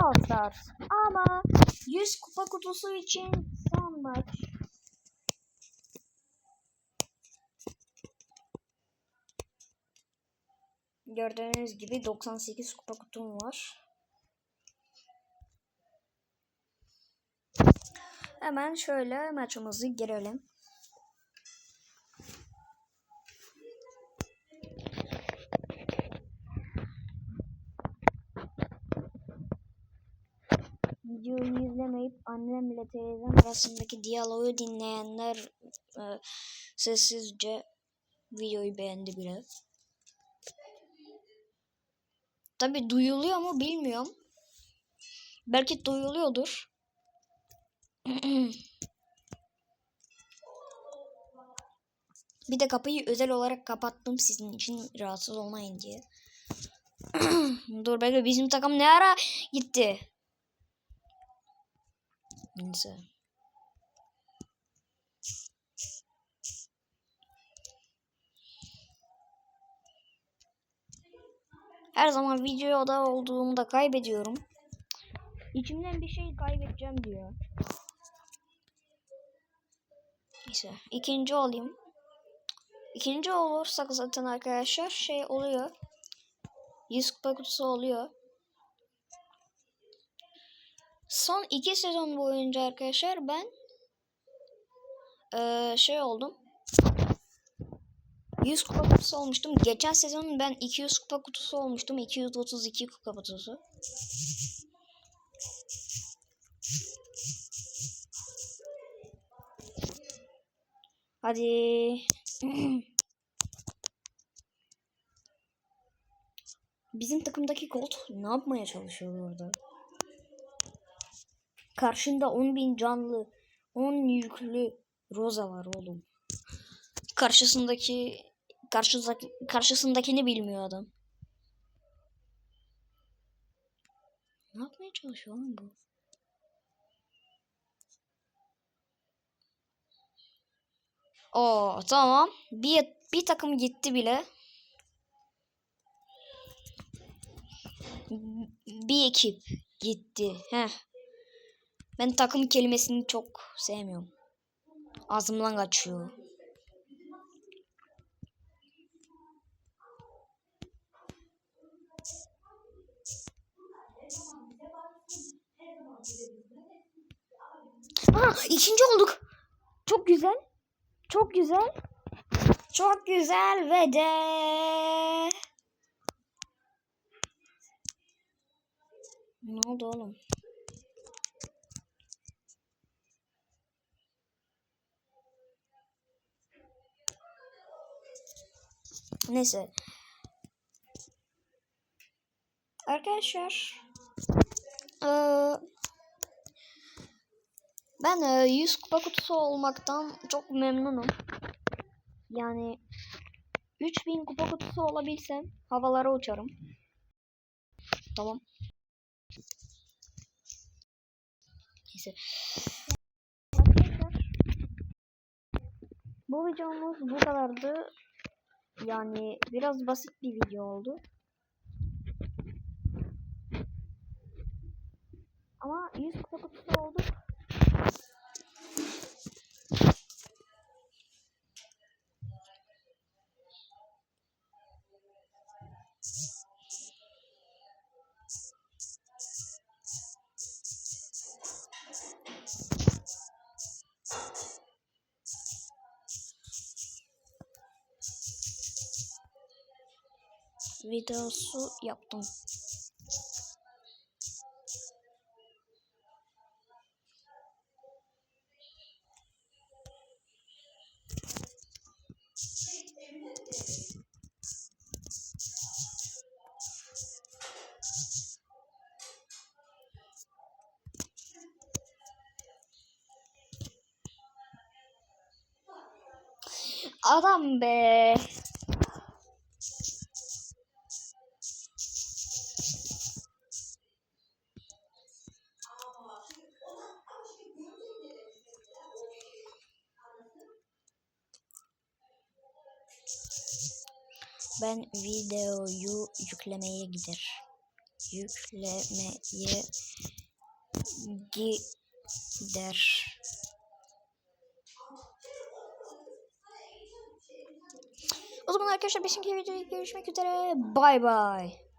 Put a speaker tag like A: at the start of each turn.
A: Brawl. Ama 100 kupa kutusu için son maç. Gördüğünüz gibi 98 kupa kutum var. Hemen şöyle maçımızı girelim. Videoyu izlemeyip annemle teyzem arasındaki diyaloğu dinleyenler e, sessizce videoyu beğendi bile. Tabi duyuluyor mu bilmiyorum. Belki duyuluyordur. Bir de kapıyı özel olarak kapattım sizin için rahatsız olmayın diye. Dur bekle bizim takım ne ara gitti? Neyse. Her zaman videoda olduğumda kaybediyorum. İçimden bir şey kaybedeceğim diyor. Neyse ikinci olayım. İkinci olursak zaten arkadaşlar şey oluyor. 100 kupa kutusu oluyor. Son iki sezon boyunca arkadaşlar ben eee, şey oldum. 100 kupa kutusu olmuştum. Geçen sezon ben 200 kupa kutusu olmuştum. 232 kupa kutusu. Hadi. Bizim takımdaki Colt ne yapmaya çalışıyor orada? Karşında 10.000 canlı, 10 yüklü Rosa var oğlum. Karşısındaki karşısındaki karşısındakini bilmiyor adam. Ne yapmaya çalışıyor oğlum bu? Oo tamam. Bir bir takım gitti bile. Bir ekip gitti. Heh. Ben takım kelimesini çok sevmiyorum. Ağzımdan kaçıyor. Aa, ikinci olduk. Çok güzel. Çok güzel. Çok güzel ve de Ne oldu oğlum? Neyse. Arkadaşlar eee, ben eee, 100 kupa kutusu olmaktan çok memnunum. Yani 3000 kupa kutusu olabilsem havalara uçarım. Tamam. Neyse. Bu videomuz bu kadardı. Yani biraz basit bir video oldu. Ama 100 kupa kutusu olduk. Videosu yaptım. Adam be. Ben videoyu yüklemeye gider. yüklemeye gider. O zaman arkadaşlar 5. videoda görüşmek üzere. Bay bay.